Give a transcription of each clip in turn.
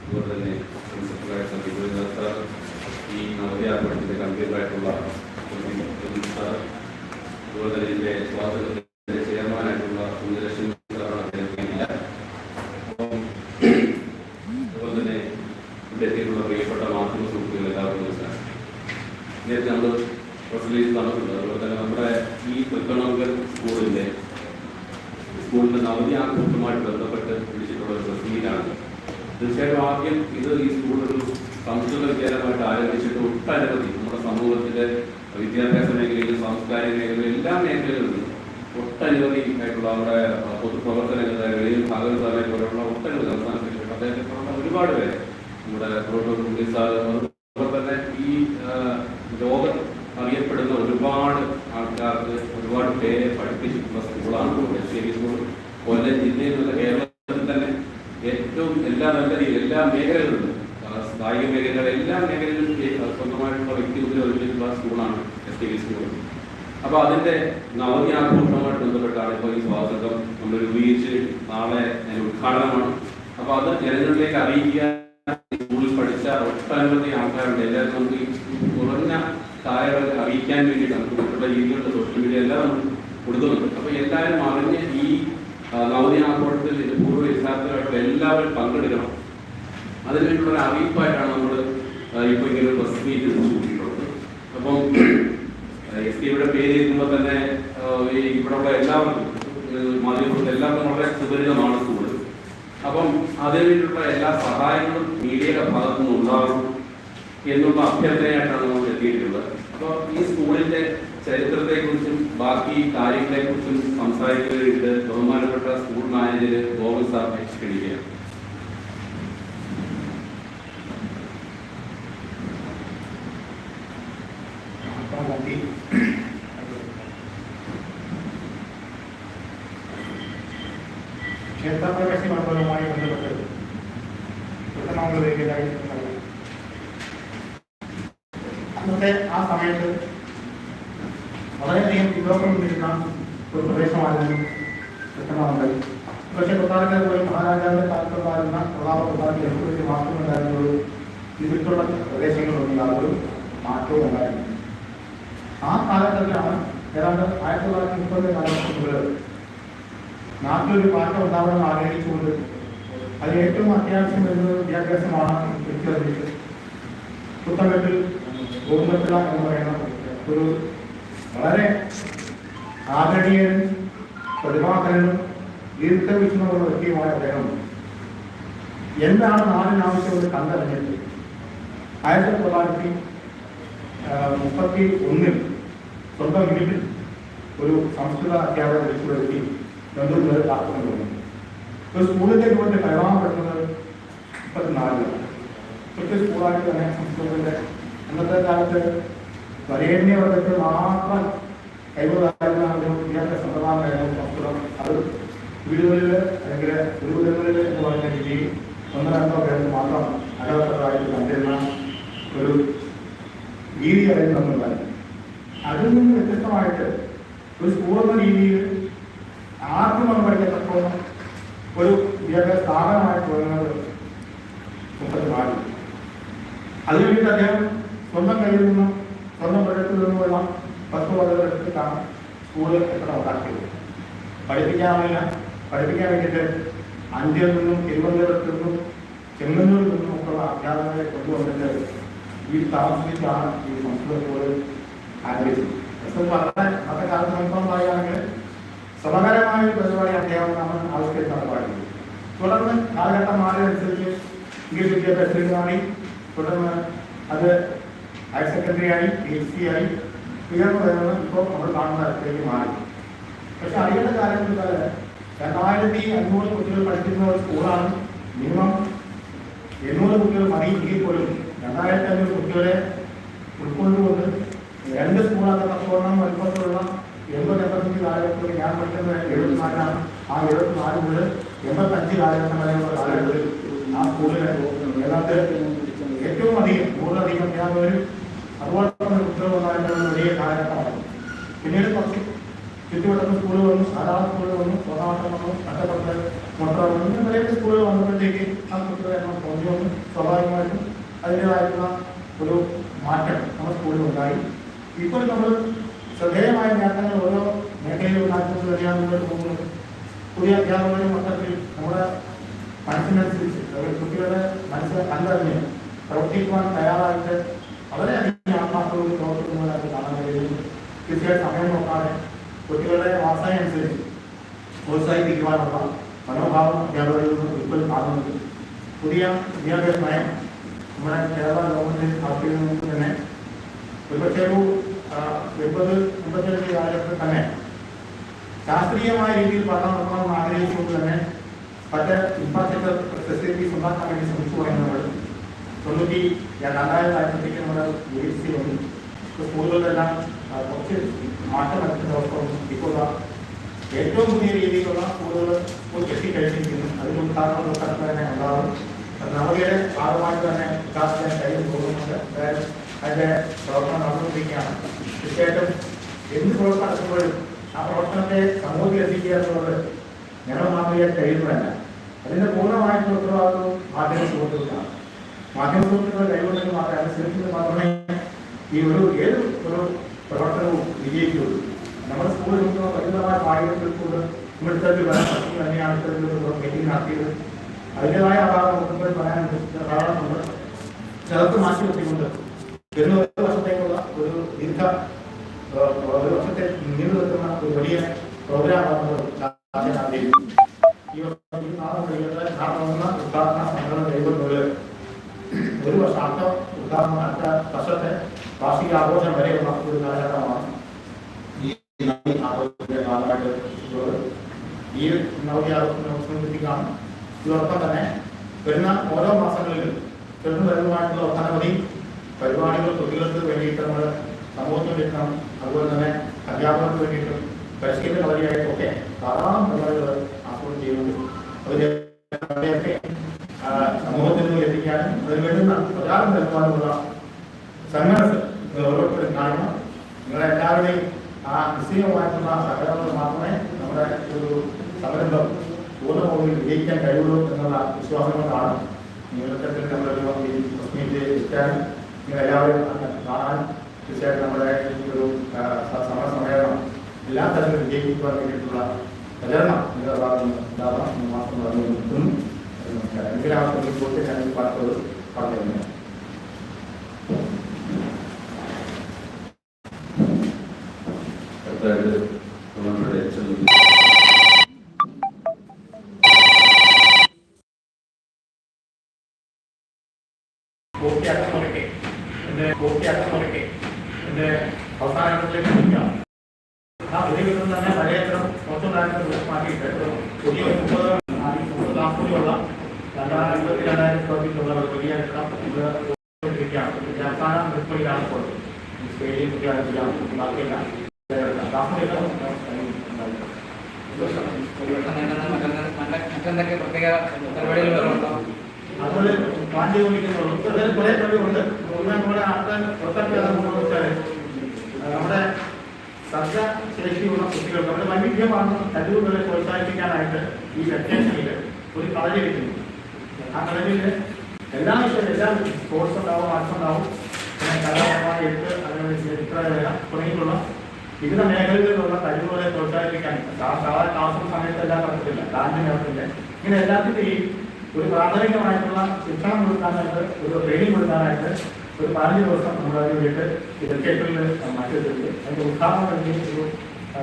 അതുപോലെ തന്നെ പ്രിൻസിപ്പളായിട്ടുള്ള ബിജുവിൻ സാർ ഈ നവോദയ ആർഭടത്തിന്റെ കൺവീനറായിട്ടുള്ള സാർ അതുപോലെ തന്നെ ഇതിന്റെ സ്വാതന്ത്ര്യത്തിന്റെ ചെയർമാനായിട്ടുള്ള സുന്ദരലക്ഷ്മി സാറാണ് അദ്ദേഹത്തിനില്ല അപ്പം അതുപോലെ തന്നെ ഇവിടെ എത്തിയിട്ടുള്ള പ്രിയപ്പെട്ട മാധ്യമ സുഹൃത്തുക്കൾ എല്ലാവർക്കും നമസ്കാരം നേരത്തെ നമ്മൾ പ്രസ് അതുപോലെ തന്നെ നമ്മുടെ ഈ തൃക്കണങ്കൽ സ്കൂളിന്റെ സ്കൂളിന്റെ നവതി ആഘോഷവുമായിട്ട് ബന്ധപ്പെട്ട് വിളിച്ചിട്ടുള്ള ഒരു പ്രസംഗിലാണ്. തീർച്ചയായിട്ടും ആദ്യം ഇത് ഈ സ്കൂളൊരു സംസ്കൃത വിദ്യാലയമായിട്ട് ആരംഭിച്ചിട്ട് ഒട്ടനവധി നമ്മുടെ സമൂഹത്തിലെ വിദ്യാഭ്യാസ മേഖലയിലും സാംസ്കാരിക മേഖലയിലും എല്ലാ മേഖലകളിലും ഒട്ടനവധി ആയിട്ടുള്ള നമ്മുടെ അഹ്, പൊതുപ്രവർത്തനങ്ങൾ വെളിയിൽ ഭാഗവതാലെ പോലെയുള്ള ഒട്ടനവധി സംസ്ഥാന അദ്ദേഹത്തെ ഒരുപാട് പേര് നമ്മുടെ ഉണ്ണി സാർ അതുപോലെ തന്നെ ഈ ലോകത്ത് ലോകം അറിയപ്പെടുന്ന ഒരുപാട് ആൾക്കാർക്ക് ഒരുപാട് പേരെ പഠിപ്പിച്ചിട്ടുള്ള സ്കൂളാണ് കോഴശ്ശേരി സ്കൂൾ. കൊല്ലം ജില്ലയിലുള്ള കേരളത്തിൽ തന്നെ ഏറ്റവും എല്ലാ നല്ല രീതിയിൽ എല്ലാ മേഖലകളിലും കായിക മേഖല എല്ലാ മേഖലകളിലും സ്വന്തമായിട്ടുള്ള വ്യക്തി ഉപയോഗിച്ചിട്ടുള്ള സ്കൂളാണ് എസ് ടി വി സ്കൂൾ. അപ്പൊ അതിന്റെ നവതി ആഘോഷവുമായിട്ട് ബന്ധപ്പെട്ടാണ് ഇപ്പോൾ ഈ സ്വാതന്ത്ര്യം നമ്മൾ രൂപീകരിച്ച് നാളെ അതിന് ഉദ്ഘാടനമാണ്. അപ്പൊ അത് ജനങ്ങളിലേക്ക് അറിയിക്കുക സ്കൂളിൽ പഠിച്ച ഒട്ടനവധി ആൾക്കാരുണ്ട്. എല്ലാവരും നമുക്ക് കുറഞ്ഞ കാര്യങ്ങൾ അറിയിക്കാൻ വേണ്ടിയിട്ട് നമുക്ക് മറ്റുള്ള രീതിയിലുള്ള സോഷ്യൽ മീഡിയ എല്ലാം നമുക്ക് കൊടുക്കുന്നുണ്ട്. അപ്പൊ എല്ലാവരും അറിഞ്ഞ് ഈ നവതി ആഘോഷത്തിൽ ഇതിന്റെ പൂർവ വിദ്യാർത്ഥികളായിട്ടുള്ള എല്ലാവരും പങ്കെടുക്കണം. അതിനുവേണ്ടിയുള്ള ഒരു അറിയിപ്പായിട്ടാണ് നമ്മൾ ഇപ്പോൾ ഇങ്ങനെ ബസ് മീറ്റ് കൂട്ടിയിട്ടുള്ളത് അപ്പം എസ് ടിയുടെ പേര് കേൾക്കുമ്പോൾ തന്നെ ഇവിടെയുള്ള എല്ലാവർക്കും മാധ്യമങ്ങൾക്ക് എല്ലാവർക്കും വളരെ സുപരിതമാണ് സ്കൂൾ അപ്പം അതിനുവേണ്ടിയിട്ടുള്ള എല്ലാ സഹായങ്ങളും മീഡിയയുടെ ഭാഗത്തു നിന്ന് ഉണ്ടാകും. എന്നുള്ള അഭ്യർത്ഥനയായിട്ടാണ് നമ്മൾ എത്തിയിട്ടുള്ളത്. അപ്പോൾ ഈ സ്കൂളിന്റെ ചരിത്രത്തെക്കുറിച്ചും ബാക്കി കാര്യങ്ങളെക്കുറിച്ചും സംസാരിക്കുന്നതിനിട്ട് ബഹുമാനപ്പെട്ട സ്കൂൾ മാനേജർ ഗോവിന്ദ് സാറിനെ ക്ഷണിക്കുകയാണ് മഹാത്മാഗാന്ധി ക്ഷേത്രപ്രവേശ മണ്ഡലവുമായി ബന്ധപ്പെട്ട് കൃഷ്ണമംഗലത്തിലേക്കായി നടന്നു. അന്നത്തെ ആ സമയത്ത് വളരെയധികം പിന്നോക്കം നിൽക്കുന്ന ഒരു പ്രദേശമായിരുന്നു കൃഷ്ണമംഗലം പക്ഷേ കൊട്ടാരക്കര പോയി മഹാരാജാവിന്റെ കാലത്തുണ്ടായിരുന്ന പ്രതാപ കൊട്ടാരത്തിൽ എഴുപത്തി മാത്രമുണ്ടായിരുന്നുള്ളൂ ഇതിലുള്ള പ്രദേശങ്ങളൊന്നും മാറ്റവും ഉണ്ടായിരുന്നു ആ കാലഘട്ടത്തിലാണ് ഏതാണ്ട് ആയിരത്തി തൊള്ളായിരത്തി മുപ്പത് കാലഘട്ടം മുതൽ നാട്ടിലൊരു മാറ്റം ഉണ്ടാവണമെന്ന് ആഗ്രഹിച്ചുകൊണ്ട് അതിൽ ഏറ്റവും അത്യാവശ്യം വരുന്നത് വിദ്യാഭ്യാസമാണ് വ്യക്തിഗതിച്ച് പുത്തമ്പറ്റിൽ ഗോകുലപ്പിള്ള എന്ന് പറയുന്ന ഒരു വളരെ ആദരണീയനും പ്രതിഭാകരനും ദീർഘവീക്ഷണമുള്ള വ്യക്തിയുമായ അദ്ദേഹം എന്താണ് നാടിനാവശ്യമെന്ന് കണ്ടറിഞ്ഞിട്ട് ആയിരത്തി തൊള്ളായിരത്തി മുപ്പത്തി ഒന്നിൽ സ്വന്തം വീട്ടിൽ ഒരു സംസ്കൃത അധ്യാപക വിളിച്ചു വരുത്തി പേർ താല്പര്യം ഒരു സ്കൂളിലേക്ക് കൊണ്ട് കൈമാറപ്പെടുന്നത് മുപ്പത്തിനാലിലാണ്. പ്രത്യേക സ്കൂളായിട്ട് തന്നെ സംസ്കൃതത്തിന്റെ അന്നത്തെ കാലത്ത് വരേണ്യവർഗത്തിൽ മാത്രം കൈവതായിരുന്ന ഒരു വിദ്യാഭ്യാസ സമ്പ്രദായമായിരുന്നു സംസ്കൃതം അത് വീടുകളിൽ അല്ലെങ്കിൽ ഗുരുകുലങ്ങളിൽ എന്ന് പറയുന്ന രീതിയിൽ ഒന്നരണ്ടോ രണ്ടോ മാത്രം അനവസരമായിട്ട് കണ്ടിരുന്ന ഒരു രീതിയായിരുന്നു നമ്മളുണ്ടായിരുന്നത് അതിൽ നിന്ന് വ്യത്യസ്തമായിട്ട് ഒരു സ്കൂൾ എന്ന രീതിയിൽ ആർക്കും നമ്മൾ പഠിക്കത്തക്കോണം ഒരു വിദ്യാഭ്യാസ സ്ഥാപനമായിട്ട് തുടങ്ങുന്നത് മുപ്പത്തിനാല് അതിനുവേണ്ടി അദ്ദേഹം സ്വന്തം കയ്യിൽ നിന്നും സ്വന്തം പ്രൊജക്റ്റിൽ നിന്നുമുള്ള പത്ത് പദവികൾ സ്കൂളുകൾ എത്ര ഉണ്ടാക്കിയത്. പഠിപ്പിക്കാനില്ല പഠിപ്പിക്കാൻ വേണ്ടിയിട്ട് അഞ്ചിൽ നിന്നും തിരുവനന്തപുരത്ത് നിന്നും ചെങ്ങന്നൂരിൽ നിന്നും ഒക്കെയുള്ള അധ്യാപകരെ കൊണ്ടുവന്നിട്ട് ഈ താമസിച്ചാണ് ഈ സംസ്കൃത സ്കൂളിൽ ആരംഭിച്ചത് വളരെ അന്നത്തെ കാലത്ത് സംഭവം പറയുകയാണെങ്കിൽ സമകരമായ ഒരു പരിപാടി അദ്ദേഹം നമ്മൾ ആവിഷ്കരിച്ച് നടപ്പാക്കി തുടർന്ന് കാലഘട്ടം മാറിയതനുസരിച്ച് ഇംഗ്ലീഷ് വിദ്യാഭ്യാസത്തിൽ മാറി. തുടർന്ന് അത് ഹയർ സെക്കൻഡറി ആയി പി എച്ച് സി ആയി ഉയർന്നു വരുന്നത് ഇപ്പോൾ നമ്മൾ കാണുന്ന തരത്തിലേക്ക് മാറി. പക്ഷെ അറിയേണ്ട കാര്യം വെച്ചാൽ രണ്ടായിരത്തി അഞ്ഞൂറ് കുട്ടികൾ പഠിക്കുന്ന ഒരു സ്കൂളാണ് മിനിമം എണ്ണൂറ് കുട്ടികൾ മതി എങ്കിൽ പോലും രണ്ടായിരത്തി അഞ്ഞൂറ് കുട്ടികളെ ഉൾക്കൊണ്ടുകൊണ്ട് രണ്ട് സ്കൂളാണ് പത്തോളം വലുപ്പത്തിലുള്ള എൺപത് എൺപത്തഞ്ച് കാലഘട്ടത്തിൽ ഞാൻ പഠിക്കുന്ന എഴുപത്തിനാലാണ്. ആ എഴുപത്തിനാല് മുതൽ എൺപത്തഞ്ച് കാലഘട്ടം വരെയുള്ള കാലഘട്ടത്തിൽ ആ സ്കൂളിൽ ഏതാണ്ട് ഏറ്റവും അധികം നൂറിലധികം അധ്യാപകർ തന്നെ കുട്ടികൾ ഉണ്ടായിട്ടുള്ള വലിയ കാലഘട്ടമാണ് പിന്നീട് കുറച്ച് ചുറ്റുവട്ടത്ത് സ്കൂളുകൾ വന്നു ധാരാളം സ്കൂളുകൾ വന്നു സ്വതാമസം വന്നു നഷ്ടപ്പെട്ട മൊത്തം വന്നു ഇങ്ങനെ നിരവധി സ്കൂളുകൾ വന്നപ്പോഴത്തേക്ക് ആ കുട്ടികളെ കുറഞ്ഞു വന്നു സ്വാഭാവികമായിട്ടും അതിന്റെതായിട്ടുള്ള ഒരു മാറ്റം നമ്മുടെ സ്കൂളിൽ ഉണ്ടായി. ഇപ്പോൾ നമ്മൾ ശ്രദ്ധേയമായ നേട്ടങ്ങൾ ഓരോ മേഖലയിൽ ഉണ്ടാക്കുന്നത് മുന്നോട്ട് പോകുന്നത്. പുതിയ അധ്യാപകരും മൊത്തത്തിൽ നമ്മുടെ മനസ്സിനനുസരിച്ച് അതായത് കുട്ടികളുടെ മനസ്സ് കണ്ടറിഞ്ഞ് പ്രവർത്തിക്കുവാൻ തയ്യാറായിട്ട് വളരെയധികം കഴിയുന്നു തീർച്ചയായും സമയം നോക്കാതെ കുട്ടികളുടെ വാസന അനുസരിച്ച് പ്രോത്സാഹിപ്പിക്കുവാനുള്ള മനോഭാവം അധ്യാപകരിൽ നിന്ന് ഇപ്പോൾ കാണുന്നുണ്ട്. പുതിയ വിദ്യാഭ്യാസ നയം നമ്മുടെ കേരള ഗവൺമെന്റ് നടത്തിയതിനു നിന്ന് തന്നെ ഒരുപക്ഷെ ഒരു എൺപത് എൺപത്തിരണ്ട് കാലഘട്ടത്തിൽ തന്നെ ശാസ്ത്രീയമായ രീതിയിൽ പഠനം നടത്തണമെന്ന് ആഗ്രഹിച്ചുകൊണ്ട് തന്നെ പല ഇൻഫ്രാസ്ട്രക്ചർ ഫെസിലിറ്റീസ് ഉണ്ടാക്കാൻ വേണ്ടി ശ്രമിച്ചു തുടങ്ങി നമ്മൾ. തൊണ്ണൂറ്റി രണ്ടായിരത്തി ആയിരത്തി നമ്മുടെ സ്കൂളുകളിലെല്ലാം കുറച്ച് മാറ്റം വരുത്തുന്ന അവസ്ഥ വന്നു ഇപ്പോൾ ഏറ്റവും പുതിയ രീതിയിലുള്ള സ്കൂളുകൾ എത്തിക്കഴിഞ്ഞിരിക്കുന്നു. അതിന് കാരണം തന്നെ ഉണ്ടാവും അത് ഭാഗമായിട്ട് തന്നെ വികാസത്തിന് കയ്യിൽ പോകുന്നുണ്ട്. അതായത് അതിന്റെ പ്രവർത്തനം നടന്നുകൊണ്ടിരിക്കുകയാണ്. തീർച്ചയായിട്ടും എന്ത് പ്രവർത്തനം നടക്കുമ്പോഴും ആ പ്രവർത്തനത്തെ സമൂഹത്തിൽ എത്തിക്കുക എന്നുള്ളത് ഞങ്ങൾ മാത്രമേ കഴിയുന്നതല്ല അതിന്റെ പൂർണമായിട്ടുള്ള ഉത്തരവാദിത്വം മാധ്യമ സുഹൃത്തുക്കളാണ് മാധ്യമ സുഹൃത്തുക്കളുടെ കൈകൊണ്ടെങ്കിൽ മാത്രമേ അത് ശ്രമിച്ചെങ്കിൽ മാത്രമേ ഈ ഒരു ഏത് ഒരു പ്രവർത്തനവും വിജയിക്കുള്ളൂ നമ്മുടെ സ്കൂളിൽ നിൽക്കുന്ന പരിമിതമായ സാഹചര്യത്തിൽ കൂടെ ഇവിടുത്തെ തന്നെയാണ് ഇത്തരത്തിലൊരു മീറ്റിംഗ് നടത്തിയത്. അതിന്റെതായ അഭാവം നമുക്ക് പറയാനുണ്ട് ധാരാളമുണ്ട് ചിലർക്ക് മാറ്റി വെച്ചിട്ടുണ്ട് വരുന്ന ഒരു വർഷത്തേക്കുള്ള ഒരു ദീർഘ ഏഹ്, ഒരു വർഷത്തെ നീണ്ടു നിൽക്കുന്ന ഒരു വലിയ പ്രോഗ്രാമാണ് നമ്മൾ ആഗ്രഹിക്കുന്നത് ഈ വർഷം ഈ നാളെ കഴിയുന്നത് നടത്തുന്ന ഉദ്ഘാടന സമ്മേളനം കഴിയുമ്പോൾ ഒരു വർഷം അടുത്ത ഉദ്ഘാടനം അടുത്ത വർഷത്തെ വാർഷിക ആഘോഷം വരെയുള്ള ഒരു കാലഘട്ടമാണ് ഈ നവതി ആഘോഷത്തിന്റെ ഭാഗമായിട്ട് ഉള്ളത്. ഈ നവതി ആഘോഷം സംബന്ധിക്കാണ് ഇതോടൊപ്പം തന്നെ വരുന്ന ഓരോ മാസങ്ങളിലും തുടർന്ന് വരുന്നതായിട്ടുള്ള ഒട്ടനവധി പരിപാടികൾ കുട്ടികൾക്ക് വേണ്ടിയിട്ട് നമ്മൾ സമൂഹത്തിന് വെക്കണം അതുപോലെ തന്നെ അധ്യാപകർക്ക് വേണ്ടിയിട്ടും പരിശീലന ഒക്കെ ധാരാളം പരിപാടികൾ ആസൂത്രണം ചെയ്യുന്നുണ്ട്. സമൂഹത്തിൽ നിന്ന് എത്തിക്കാനും അതിന് വേണ്ടുന്ന പ്രചാരം നൽകുവാനുമുള്ള സന്മനസ് ഓരോരുത്തരും കാണണം. നിങ്ങളെല്ലാവരുടെയും ആ നിശ്ചയമായിട്ടുള്ള സഹകരണങ്ങൾ മാത്രമേ നമ്മുടെ ഒരു സംരംഭം പൂർണമായി വിജയിക്കാൻ കഴിയുള്ളൂ എന്നുള്ള വിശ്വാസം കൊണ്ടാണ് നിങ്ങളുടെ നമ്മളൊരു മീറ്റ് എത്താനും നിങ്ങൾ എല്ലാവരും അങ്ങ് കാണാൻ തീർച്ചയായിട്ടും നമ്മുടെ ഒരു സമര എല്ലാ തരത്തിലും വിജയിപ്പിക്കുവാൻ വേണ്ടിയിട്ടുള്ള പ്രചരണം നിങ്ങളുടെ ഭാഗത്ത് നിന്ന് ഉണ്ടാവണം എന്ന് മാത്രം പറഞ്ഞു നിർത്തുന്നു നമസ്കാരം എന്തിനാവശ്യം പൂർത്തി ഞാൻ ഈ പറഞ്ഞു മറ്റെന്തൊക്കെ പ്രത്യേക പരിപാടികൾ വരുന്നുണ്ടോ അതുപോലെ ചെയ്തുകൊണ്ടിരിക്കുന്നുള്ളൂ അതിൽ കുറെ കഴിവുണ്ട് ഒന്ന് നമ്മുടെ ആൾക്കാർ പുറത്തൊക്കെ നമ്മുടെ ശ്രദ്ധ ശേഷിയുള്ള കുട്ടികൾക്ക് നമ്മുടെ വൈവിധ്യമാണ് കഴിവുകളെ പ്രോത്സാഹിപ്പിക്കാനായിട്ട് ഈ വെക്കേഷനിൽ ഒരു കളരി വെക്കുന്നു ആ കളരിയിൽ എല്ലാ വിഷയം എല്ലാ സ്പോർട്സ് ഉണ്ടാവും ആർട്സ് ഉണ്ടാവും. പിന്നെ കലാപരമായ എഴുത്ത് അതുപോലെ ചരിത്രകല തുടങ്ങിയിട്ടുള്ള വിവിധ മേഖലകളിലുള്ള കഴിവുകളെ പ്രോത്സാഹിപ്പിക്കാൻ സാധാരണ ക്ലാസ്സും സമയത്ത് എല്ലാം നടത്തില്ല ഡാൻസ് നടത്തില്ല. ഇങ്ങനെ എല്ലാത്തിന്റെയും ഒരു പ്രാഥമികമായിട്ടുള്ള ശിക്ഷണം കൊടുക്കാനായിട്ട് ഒരു ട്രെയിനിങ് കൊടുക്കാനായിട്ട് ഒരു പതിനഞ്ച് ദിവസം അതിന് വേണ്ടിയിട്ട് ഈ വെക്കേഷനിൽ മാറ്റി വെച്ചിട്ടുണ്ട് അതിന്റെ ഉദ്ഘാടനം കഴിഞ്ഞ് ഒരു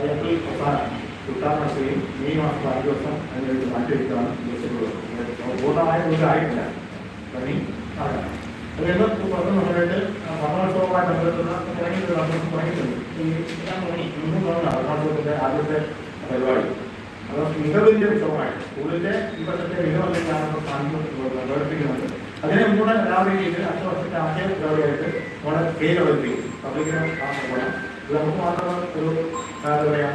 ഏപ്രിൽ അവസാനം ഉദ്ഘാടനം നടത്തുകയും മെയ് മാസം പതിനഞ്ച് ദിവസം അതിനുവേണ്ടി ഉദ്ദേശിച്ചിട്ടുള്ളത്. പൂർണമായും ഒരു ആയിട്ടില്ല. പണി അതുകൊണ്ട് പുറത്ത് നമ്മളുടെ പഠനോത്സവവുമായി ബന്ധപ്പെട്ടുള്ള തുടങ്ങിയിട്ടുള്ള നമുക്ക് തുടങ്ങിയിട്ടുണ്ട് ഈ തുടങ്ങി ഇന്നും ആദ്യത്തെ പരിപാടി അത് മികവിന്റെ ഉത്സവമായിട്ട് സ്കൂളിന്റെ ഈ വർഷത്തെ മികവൊക്കെ ഞാനപ്പോൾ കാണിക്കുന്നുണ്ട് പ്രകടിപ്പിക്കുന്നുണ്ട് അതിനെ മുന്നോട്ട് എലാബറേറ്റ് ചെയ്ത് അടുത്ത വർഷത്തെ ആശയ പരിപാടിയായിട്ട് നമ്മുടെ പേര് അവതരിപ്പിക്കും പബ്ലിക്കിനെ പോകണം ഇത് ഒരു എന്താ പറയാ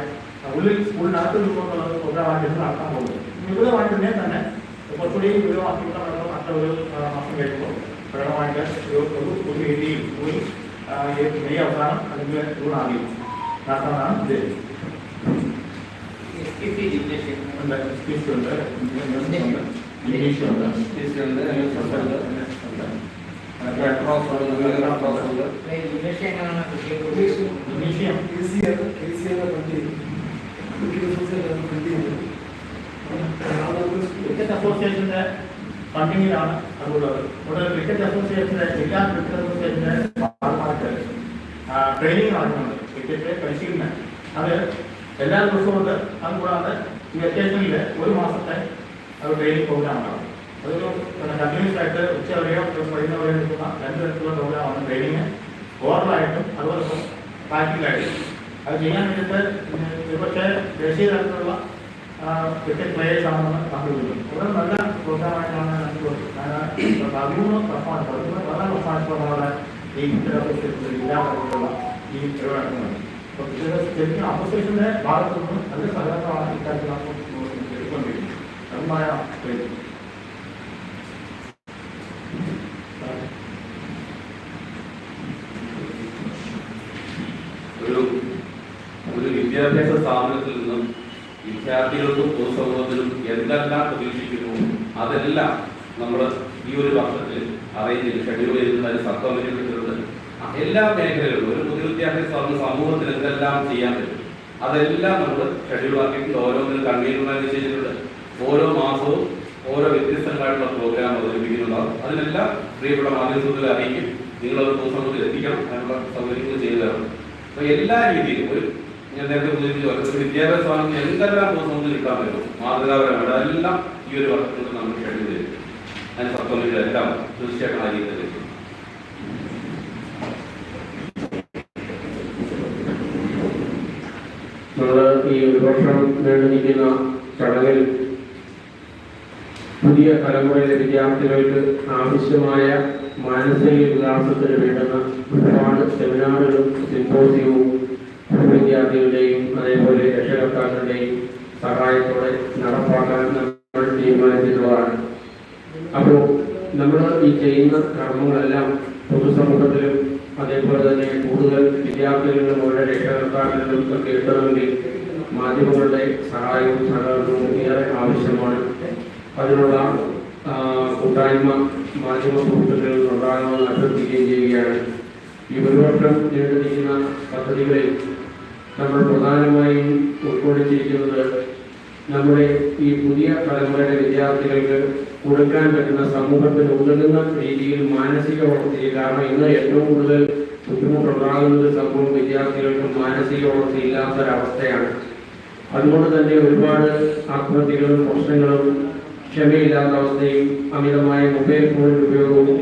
ഉള്ളിൽ സ്കൂളിനകത്ത് രൂപമുള്ള പ്രോഗ്രാമായിട്ട് നടത്താൻ പോകുന്നത് വിപുലമായിട്ട് തന്നെ തന്നെ കുറച്ചുകൂടി വിപുലമാക്കിയിട്ടുള്ള അടുത്ത ഒരു മാസം കഴിയുമ്പോൾ പ്രകടമായിട്ട് ഒരു ഒരു ഒരു രീതിയിൽ പോയി ആ, ഈ മെയ് അവസാനം അല്ലെങ്കിൽ ജൂൺ ആദ്യം നടത്താനാണ് ഉദ്ദേശിക്കുന്നത് എസ് പി സി ജിംനേഷ്യം ഉണ്ട് സ്പീച്ച് ഉണ്ട് ഉണ്ട് ഇംഗ്ലീഷ് ഉണ്ട് ജിംനേഷ്യം എങ്ങനെയാണ് കുട്ടികൾക്ക് മ്യൂസിയം ക്രിക്കറ്റ് അസോസിയേഷന്റെ ഫണ്ടിങ്ങിലാണ് അതുള്ളത്. ഇവിടെ ക്രിക്കറ്റ് അസോസിയേഷന്റെ ജില്ലാ ക്രിക്കറ്റ് അസോസിയേഷന്റെ ഭാഗമായിട്ട് ട്രെയിനിങ് നടക്കുന്നുണ്ട് ക്രിക്കറ്റ് പരിശീലനം. അത് എല്ലാ ദിവസവും ഉണ്ട്. അതുകൂടാതെ ഈ വെക്കേഷനിൽ ഒരു മാസത്തെ ഒരു ട്രെയിനിങ് പ്രോഗ്രാമാണ് അതൊരു കണ്ടിന്യൂസ് ആയിട്ട് ഉച്ച വരെയോ വൈകുന്നേരം വരെയോ നിൽക്കുന്ന രണ്ട് തരത്തിലുള്ള പ്രോഗ്രാമാണ് ട്രെയിനിങ് ഓവറായിട്ടും അതുപോലെ പ്രാക്ടിക്കലായിട്ടും അത് ചെയ്യാൻ വേണ്ടിയിട്ട് ഒരുപക്ഷെ ദേശീയ തലത്തിലുള്ള ക്രിക്കറ്റ് പ്ലേയേഴ്സ് ആണെന്ന് കണ്ടുപിടിക്കും വളരെ നല്ല പ്രോഗ്രാമായിട്ടാണ് നമുക്ക് പതിമൂന്ന് പെർഫോമൻസ് പതിമൂന്ന് പ്രധാന പെർഫോമൻസ് നമ്മുടെ ഈ ക്രിക്കറ്റ് അസോസിയേഷനിൽ ജില്ലാ തലത്തിലുള്ള ഈ പരിപാടി നടത്തുന്നത് അപ്പോൾ ക്രിക്കറ്റ് ശരിക്കും അസോസിയേഷന്റെ ഭാഗത്തു നിന്ന് നല്ല സഹകരണമാണ് ഇക്കാര്യത്തിൽ നമുക്ക് എടുക്കൊണ്ടിരിക്കുന്നത് അതുമായ ഒരു ഒരു വിദ്യാഭ്യാസ സ്ഥാപനത്തിൽ നിന്നും വിദ്യാർത്ഥികൾക്കും പൊതുസമൂഹത്തിനും എന്തെല്ലാം പ്രതീക്ഷിക്കുന്നു അതെല്ലാം നമ്മൾ ഈ ഒരു വർഷത്തിൽ ചെയ്ത് ഷെഡ്യൂൾ ചെയ്തിട്ടുണ്ട് കമ്മിറ്റി വെച്ചിട്ടുണ്ട് എല്ലാ മേഖലകളിലും ഒരു പൊതുവിദ്യാഭ്യാസ സ്ഥാപന സമൂഹത്തിൽ എന്തെല്ലാം ചെയ്യാൻ പറ്റും അതെല്ലാം നമ്മൾ ഷെഡ്യൂൾ ആക്കിയിട്ടുണ്ട്. ഓരോന്നിനും കൺവീനർമാർ ചെയ്തിട്ടുണ്ട്. ഓരോ മാസവും ഓരോ വ്യത്യസ്തങ്ങളായിട്ടുള്ള പ്രോഗ്രാം അവതരിപ്പിക്കുന്നുണ്ടാവും അതിനെല്ലാം പ്രിയപ്പെട്ട മാധ്യമത്തിൽ അറിയിക്കും. നിങ്ങളത് പൊതുസമൂഹത്തിൽ എത്തിക്കണം അതിനുള്ള സൗകര്യങ്ങൾ ചെയ്തു തരണം. അപ്പൊ എല്ലാ രീതിയിലും ഒരു ഞാൻ നേരത്തെ സൂചിപ്പിച്ചു ഒരു വിദ്യാഭ്യാസ സ്ഥാപനം എന്തെല്ലാം നമുക്ക് കിട്ടാൻ പറ്റും? മാതൃകാപരമായിട്ട് അതെല്ലാം ഈ ഒരു വർഷത്തിൽ നമ്മൾ കഴിഞ്ഞു തരും അതിന് സബ്കമ്മിറ്റി എല്ലാം തീർച്ചയായിട്ടും ആ രീതിയിൽ ഈ ഒരു വർഷം നീണ്ടുനിൽക്കുന്ന ചടങ്ങിൽ പുതിയ തലമുറയിലെ വിദ്യാർത്ഥികൾക്ക് ആവശ്യമായ മാനസിക വികാസത്തിന് വേണ്ടുന്ന ഒരുപാട് സെമിനാറുകളും സിമ്പോസിയവും വിദ്യാർത്ഥികളുടെയും അതേപോലെ രക്ഷകർത്താക്കളുടെയും സഹായത്തോടെ നടപ്പാക്കാൻ നമ്മൾ തീരുമാനിച്ചിട്ടുള്ളതാണ് അപ്പോൾ നമ്മൾ ഈ ചെയ്യുന്ന കർമ്മങ്ങളെല്ലാം പൊതുസമൂഹത്തിലും അതേപോലെ തന്നെ കൂടുതൽ വിദ്യാർത്ഥികളിലും അവരുടെ രക്ഷകർത്താക്കളിലും ഒക്കെ എത്തണമെങ്കിൽ മാധ്യമങ്ങളുടെ സഹായവും സഹകരണവും ഏറെ ആവശ്യമാണ്. അതിനുള്ള കൂട്ടായ്മ മാധ്യമ സുഹൃത്തുക്കളിൽ ഉണ്ടാകണമെന്ന് അഭ്യർത്ഥിക്കുകയും ചെയ്യുകയാണ്. ഈ ഒരു വർഷം നീണ്ടുനിൽക്കുന്ന പദ്ധതികളിൽ നമ്മൾ പ്രധാനമായും ഉൾക്കൊള്ളിച്ചിരിക്കുന്നത് നമ്മുടെ ഈ പുതിയ തലമുറയുടെ വിദ്യാർത്ഥികൾക്ക് കൊടുക്കാൻ പറ്റുന്ന സമൂഹത്തിന് ഉതകുന്ന രീതിയിൽ മാനസിക വളർച്ചയിൽ കാരണം ഇന്ന് ഏറ്റവും കൂടുതൽ ബുദ്ധിമുട്ടുണ്ടാകുന്ന ഒരു സംഭവം വിദ്യാർത്ഥികൾക്ക് മാനസിക വളർച്ച ഇല്ലാത്തൊരവസ്ഥയാണ് അതുകൊണ്ട് തന്നെ ഒരുപാട് ആത്മഹത്യകളും പ്രശ്നങ്ങളും ക്ഷമയില്ലാത്ത അവസ്ഥയും അമിതമായ മൊബൈൽ ഫോൺ ഉപയോഗവും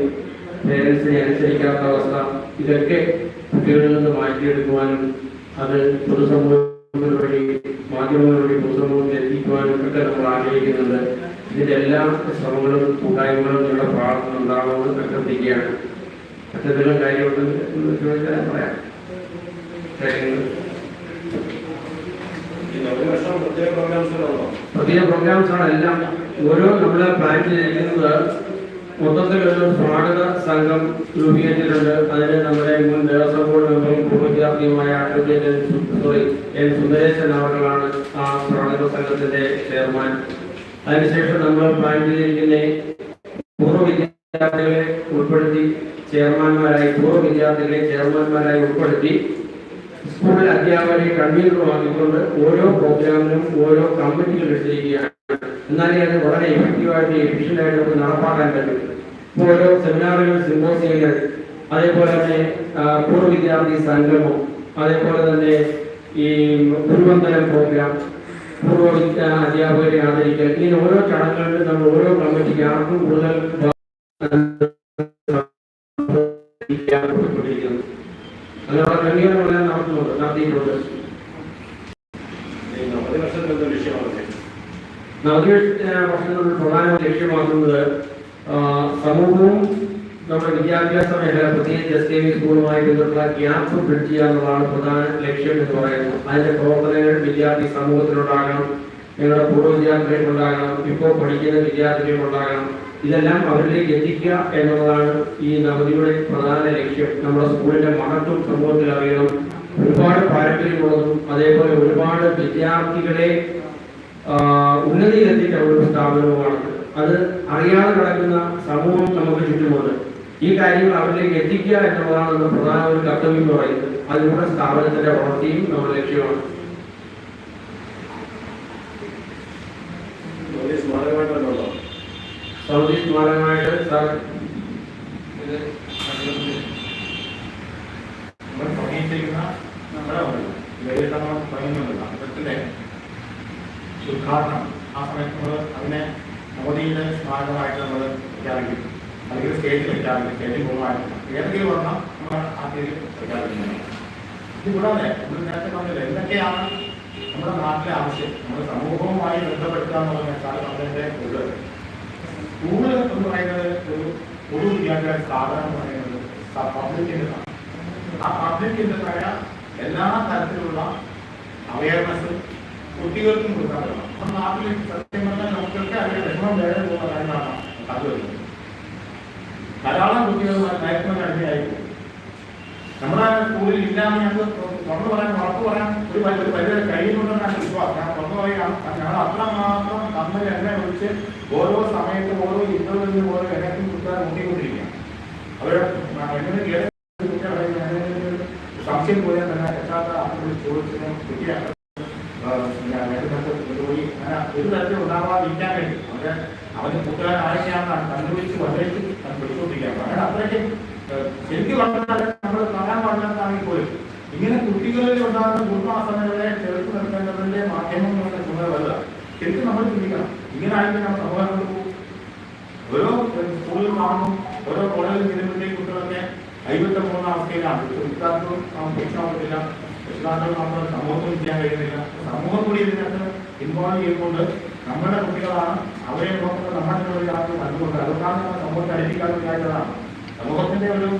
പേരൻസിനെ അനുസരിക്കാത്ത അവസ്ഥ ഇതൊക്കെ കുട്ടികളിൽ നിന്ന് മാറ്റിയെടുക്കുവാനും അത് പൊതുസമൂഹത്തിൽ വഴി മാധ്യമങ്ങൾ വഴി പൊതുസമൂഹത്തിൽ എത്തിക്കുവാനും ഒക്കെ നമ്മൾ ആഗ്രഹിക്കുന്നുണ്ട്. ഇതിന്റെ എല്ലാ ശ്രമങ്ങളും കൂട്ടായ്മകളും നിങ്ങളുടെ പ്രാർത്ഥന ഉണ്ടാകുമെന്ന് അഭ്യർത്ഥിക്കുകയാണ് മറ്റെന്തെങ്കിലും കാര്യമുണ്ടെന്ന് ചോദിച്ചാൽ പറയാം. പ്രത്യേക പ്രോഗ്രാംസ് ആണ് എല്ലാം. ഓരോ നമ്മൾ പ്ലാൻ ചെയ്തിരിക്കുന്നത് മൊത്തത്തിലൊരു സ്മാരക സംഘം രൂപീകരിച്ചിട്ടുണ്ട്. അതിന് നമ്മുടെ മുൻ ദേവസ്വം ബോർഡ് മെമ്പറും പൂർവവിദ്യാർത്ഥിയുമായ അഡ്വക്കേറ്റ് സോറി എൻ സുന്ദരേശൻ അവർകളാണ് ആ സ്മാരക സംഘത്തിന്റെ ചെയർമാൻ അതിനുശേഷം നമ്മൾ പ്ലാൻ ചെയ്തിരിക്കുന്ന പൂർവ വിദ്യാർത്ഥികളെ ഉൾപ്പെടുത്തി ചെയർമാൻമാരായി പൂർവ വിദ്യാർത്ഥികളെ ചെയർമാൻമാരായി ഉൾപ്പെടുത്തി സ്കൂൾ അധ്യാപകരെ കൺവീനറുമാക്കിക്കൊണ്ട് ഓരോ പ്രോഗ്രാമിനും ഓരോ കമ്മിറ്റികൾ എടുത്തിരിക്കുകയാണ് എന്നാലേ അത് വളരെ എഫക്റ്റീവായിട്ട് എഫിഷ്യന്റായിട്ട് നമുക്ക് നടപ്പാക്കാൻ പറ്റും. ഇപ്പോൾ ഓരോ സെമിനാറുകൾ സിമ്പോസിയങ്ങൾ അതേപോലെ തന്നെ പൂർവ വിദ്യാർത്ഥി സംഗമം അതേപോലെ തന്നെ ഈ ഗുരുവന്ദനം പ്രോഗ്രാം പൂർവ അധ്യാപകരെ ആദരിക്കൽ ഇങ്ങനെ ഓരോ ചടങ്ങുകളിലും നമ്മൾ ഓരോ കമ്മിറ്റിക്ക് ആർക്കും കൂടുതൽ കൊടുത്തുകൊണ്ടിരിക്കുന്നത് അങ്ങനെയുള്ള ക്രമീകരണങ്ങളെല്ലാം നടത്തുന്നുണ്ട് നടത്തിയിട്ടുണ്ട് നവതി വർഷങ്ങളുടെ പ്രധാനമായി ലക്ഷ്യമാക്കുന്നത് ആ, സമൂഹവും നമ്മുടെ വിദ്യാഭ്യാസ മേഖല പ്രത്യേകിച്ച് എസ് കെ വി സ്കൂളുമായി ബന്ധപ്പെട്ട ഗ്യാപ്പ് ബ്രിഡ്ജ് ചെയ്യുക എന്നുള്ളതാണ് പ്രധാന ലക്ഷ്യം എന്ന് പറയുന്നത് അതിന്റെ പ്രവർത്തനങ്ങൾ വിദ്യാർത്ഥി സമൂഹത്തിലുണ്ടാകണം ഞങ്ങളുടെ പൂർവ വിദ്യാർത്ഥികൾക്കുണ്ടാകണം ഇപ്പോൾ പഠിക്കുന്ന വിദ്യാർത്ഥികൾക്കുണ്ടാകണം. ഇതെല്ലാം അവരിലേക്ക് എത്തിക്കുക എന്നുള്ളതാണ് ഈ നവതിയുടെ പ്രധാന ലക്ഷ്യം. നമ്മുടെ സ്കൂളിന്റെ മഹത്വം സമൂഹത്തിൽ അറിയണം. ഒരുപാട് പാരമ്പര്യമുള്ളതും അതേപോലെ ഒരുപാട് വിദ്യാർത്ഥികളെ ഉന്നതിയിലെത്തിക്കാൻ ഒരു സ്ഥാപനവുമാണ് അത്. അറിയാതെ കിടക്കുന്ന സമൂഹം നമുക്ക് ചുറ്റുമുണ്ട്. ഈ കാര്യങ്ങൾ അവരിലേക്ക് എത്തിക്കുക എന്നുള്ളതാണ് നമ്മുടെ പ്രധാന ഒരു കർത്തവ്യം എന്ന് പറയുന്നത്. അതിലൂടെ സ്ഥാപനത്തിന്റെ വളർച്ചയും നമ്മുടെ ലക്ഷ്യമാണ് വലിയ സ്മാരകമായിട്ടുണ്ടല്ലോ സൗദി സ്മാരകമായിട്ട് സാർ ഇത് നമ്മൾ തുടങ്ങിയിരിക്കുന്ന നമ്മുടെ തുടങ്ങുന്നുണ്ടല്ലോ അമ്പലത്തിന്റെ ഉദ്ഘാടനം ആ സമയത്ത് നമ്മൾ അതിനെ മോദിയുടെ സ്മാരകമായിട്ട് നമ്മൾ പ്രഖ്യാപിക്കും. അല്ലെങ്കിൽ സ്റ്റേജിൽ പ്രഖ്യാപിക്കും. സ്റ്റേജിൽ പോകുമായിരുന്നു. ഏതെങ്കിലും വർണം നമ്മൾ ആ പേരിൽ പ്രഖ്യാപിക്കുന്നത് ഇതുകൂടാതെ നമ്മൾ നേരത്തെ പറഞ്ഞത് എന്തൊക്കെയാണ് നമ്മുടെ നാട്ടിലെ ആവശ്യം. നമ്മുടെ സമൂഹവുമായി ബന്ധപ്പെടുത്തുക എന്നുള്ളതിനേക്കാൾ അതിന്റെ അതിന്റെ സ്കൂൾ എന്ന് പറയുന്നത് ഒരു പൊതു വിദ്യാഭ്യാസ സ്ഥാപനം പറയുന്നത് പബ്ലിക്കിന്റെ ആ പബ്ലിക്കിന്റെതായ എല്ലാ തരത്തിലുള്ള അവയർനെസ് കുട്ടികൾക്കും കൊടുക്കാറുള്ള നമ്മുടെ സത്യം പറഞ്ഞാൽ നമുക്കൊക്കെ അതിന്റെ വിഷമം വേറെ പോകുന്ന കാര്യങ്ങളാണ് കണ്ടുവരുന്നത് ധാരാളം കുട്ടികൾ മയക്കുമരുന്ന് അടിമയായിരിക്കും നമ്മുടെ സ്കൂളിൽ ഇല്ലാന്ന് ഞങ്ങൾ തുറന്നു പറയാൻ ഉറപ്പ് പറയാൻ ഒരു പരിധി പരിധി കഴിയുന്നുണ്ടെന്നാണ് വിശ്വാസം. പറയുകയാണ്. ഞങ്ങൾ അത്രമാത്രം തമ്മിൽ എന്നെ വിളിച്ച് ഓരോ സമയത്ത് ഓരോ ഇന്റർവ്യൂവിലും ഓരോ എണ്ണത്തിൽ കുത്താൻ നോക്കിക്കൊണ്ടിരിക്കുകയാണ്. അവരുടെ സംശയം പോയാൽ തന്നെ എത്താത്ത ആളുകൾ ചോദിച്ചതിനും അങ്ങനെ ഒരു തരത്തിൽ ഉണ്ടാവാതിരിക്കാൻ വേണ്ടി അവരെ അവന് കൂട്ടുകാരൻ ആരൊക്കെയാണെന്ന് കണ്ടുപിടിച്ച് വലയിച്ച് പിടിച്ചുകൊണ്ടിരിക്കുകയാണ് അങ്ങനെ അത്രയ്ക്ക് ശരിക്കും പറഞ്ഞാൽ നമ്മൾ പറയാൻ പാടില്ലാത്താണെങ്കിൽ പോലും ഇങ്ങനെ കുട്ടികളിൽ ഉണ്ടാകുന്ന ദുർവാസനകളെ ശരിക്കും നമ്മൾ ചിന്തിക്കണം. ഇങ്ങനെ ആയിരിക്കണം സമൂഹങ്ങൾ ഓരോ സ്കൂളിൽ കാണുന്നു ഓരോ കോളേജിൽ ചെല്ലുമ്പോഴത്തേക്ക് കുട്ടികളൊക്കെ കൈവിട്ട പോകുന്ന അവസ്ഥയിലാണ് രക്ഷിതാക്കളും പറ്റില്ല. രക്ഷിതാക്കൾ നമ്മൾ സമൂഹത്തിൽ ചെയ്യാൻ കഴിയുന്നില്ല. സമൂഹം കൂടി ഇതിനകത്ത് ഇൻവോൾവ് ചെയ്തുകൊണ്ട് നമ്മുടെ കുട്ടികളാണ് അവരെ നോക്കുന്നത് നമ്മുടെ ജോലിയാണ് അതുകൊണ്ട് അതുകൊണ്ടാണ് നമ്മൾ സമൂഹത്തെ അടുപ്പിക്കാൻ വിചാരിച്ചതാണ് സമൂഹത്തിന്റെ ഒരു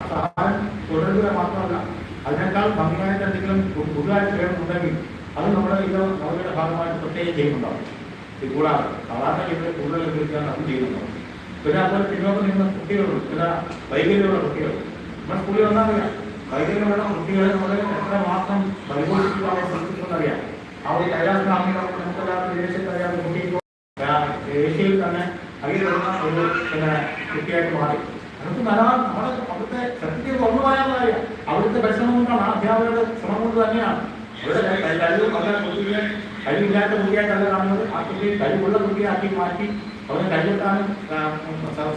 സഹായം തുടരുക മാത്രമല്ല അതിനേക്കാൾ ഭംഗിയായിട്ട് എന്തെങ്കിലും പുതുതായിട്ട് വേണമെന്നുണ്ടെങ്കിൽ അത് നമ്മുടെ ഇത് നമ്മുടെ ഭാഗമായിട്ട് പ്രത്യേകം ചെയ്യുന്നുണ്ടാവും. ഇത് കൂടാതെ സാധാരണ ഇതിൽ കൂടുതൽ ഉപയോഗിക്കാൻ അത് ചെയ്യുന്നുണ്ടാവും. പിന്നെ അതുപോലെ പിന്നോട്ട് നിന്ന കുട്ടികളുണ്ട് ചില വൈകല്യമുള്ള കുട്ടികൾ. നമ്മുടെ സ്കൂളിൽ വന്നാറിയാം വൈകല്യമുള്ള കുട്ടികളെ നമ്മൾ എത്ര മാത്രം പരിപോഷിപ്പിക്കാതെ ശ്രമിച്ചിട്ടുണ്ടെന്നറിയാം ആ ഒരു കൈലാസ് ഗ്രാമീണ നമുക്കെല്ലാവർക്കും വിദേശത്ത് അറിയാവുന്ന തന്നെ അറിയപ്പെടുന്ന ഒരു പിന്നെ കുട്ടിയായിട്ട് മാറി. അതൊക്കെ ധാരാളം നമ്മുടെ അവിടുത്തെ സത്യത്തിൽ പറയാൻ കാര്യം അവിടുത്തെ പരിശ്രമം കൊണ്ടാണ് അധ്യാപകരുടെ ശ്രമം കൊണ്ട് തന്നെയാണ്. അവിടെ കഴിവ് നല്ല കുട്ടിയെ കഴിവില്ലാത്ത കുട്ടിയായിട്ടല്ല കാണുന്നത്. ആ കുട്ടിയെ കഴിവുള്ള കുട്ടിയാക്കി മാറ്റി അവരെ കൈവിട്ടാനും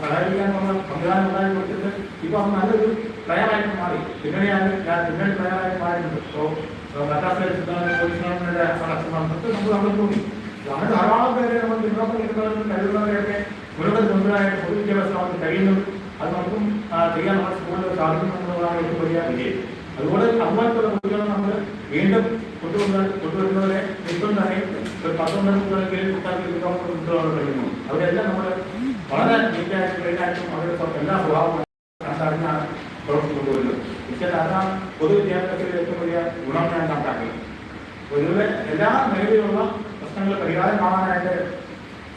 സഹായിക്കാനുള്ള സംവിധാനം ഉണ്ടായി കൊടുത്തിട്ട് ഇപ്പൊ നല്ലൊരു പ്ലെയറായിട്ട് മാറി. പിന്നണിയാണ് ഞാൻ പിന്നണി പ്ലെയറായിട്ട് മാറിയിട്ടുണ്ട്. സോ കഥാസ്ഥല സിദ്ധാന്തം പോലീസിനെ അച്ഛന്മാർക്ക് നമ്മൾ അവിടെ തോന്നി അങ്ങനെ ധാരാളം പേരെ നമ്മൾ പിന്നോക്കം നിൽക്കുന്നവരും കഴിവുള്ളവരെയൊക്കെ മുഴുവൻ കൊണ്ടുവരാനായിട്ട് പൊതുവിദ്യാഭ്യാസം അവർക്ക് കഴിയുന്നുണ്ട് അത് നമുക്കും ചെയ്യാൻ നമ്മുടെ സ്കൂളിൽ സാധിക്കുന്നുള്ളതാണ് ഏറ്റവും വലിയ വിജയം അതുപോലെ അതുപോലത്തെ കുട്ടികളെ നമ്മൾ വീണ്ടും കൊണ്ടുവന്ന കൊണ്ടുവരുന്നവരെ ഇപ്പം തന്നെ ഒരു പത്തൊമ്പത് കുട്ടികളെ കുട്ടികൾക്ക് കുട്ടാക്കി കുട്ടികളോട് കഴിയുന്നു അവരെല്ലാം നമ്മൾ വളരെ നീറ്റായിട്ട് ക്ലീനായിട്ടും അവരുടെ എല്ലാ സ്വഭാവവും കണ്ടറിഞ്ഞാണ് പ്രവർത്തി കൊണ്ടുവരുന്നത്. പക്ഷേ അതാണ് പൊതുവിദ്യാഭ്യാസത്തിൽ ഏറ്റവും വലിയ ഗുണം ഞാൻ കണക്കാക്കുന്നത് പൊതുവെ എല്ലാ മേഖലയിലുള്ള പ്രശ്നങ്ങൾ പരിഹാരം കാണാനായിട്ട്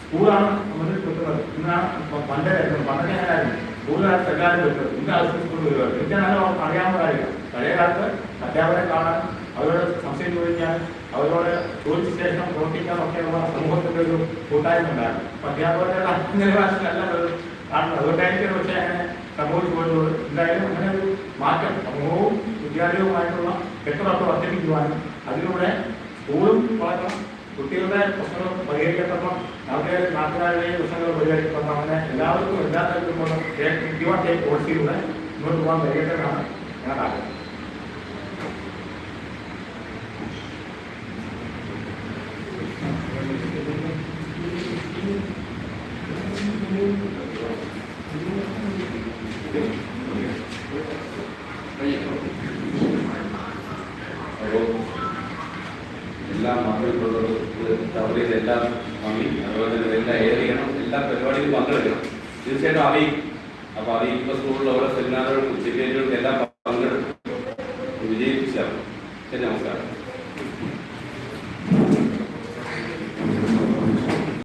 സ്കൂളാണ് മുന്നിൽ കിട്ടുന്നത്. ഇന്നാണ് പണ്ടേ പണ്ടൊക്കെ എങ്ങനെയായിരുന്നു സ്കൂളിനകത്ത് എല്ലാവരും പറ്റും ഇന്ന ആവശ്യം സ്കൂൾ വരുവാണ്. എനിക്ക് നല്ല അവർക്ക് അറിയാവുന്ന കാര്യമില്ല. പഴയ കാലത്ത് അധ്യാപകരെ കാണാൻ അവരോട് സംശയം ചോദിക്കാൻ അവരോട് ചോദിച്ച ശേഷം പ്രവർത്തിക്കാൻ ഒക്കെയുള്ള സമൂഹത്തിന്റെ ഒരു കൂട്ടായ്മ ഉണ്ടായിരുന്നു. അപ്പൊ അധ്യാപകരുടെ നിലവാരത്തിലല്ല അത് കാണുന്നത്. അതുകൊണ്ടായിരിക്കും പക്ഷേ അങ്ങനെ സംഭവിച്ചു പോയിട്ടുള്ളത്. എന്തായാലും അങ്ങനെ ഒരു മാറ്റം സമൂഹവും വിദ്യാലയവുമായിട്ടുള്ള കെട്ടുറപ്പ് വർദ്ധിപ്പിക്കുവാനും അതിലൂടെ സ്കൂളും വളരണം. കുട്ടികളുടെ പ്രശ്നങ്ങൾ പരിഹരിക്കപ്പെടണം. അവരുടെ നാട്ടുകാരുടെയും പ്രശ്നങ്ങൾ പരിഹരിക്കപ്പെടണം. അങ്ങനെ എല്ലാവർക്കും എല്ലാ തരത്തിലുമുള്ള ടേക്ക് പോളിസിയിലൂടെ മുന്നോട്ട് പോകാൻ കഴിയട്ടെന്നാണ് ഞാൻ ആഗ്രഹം.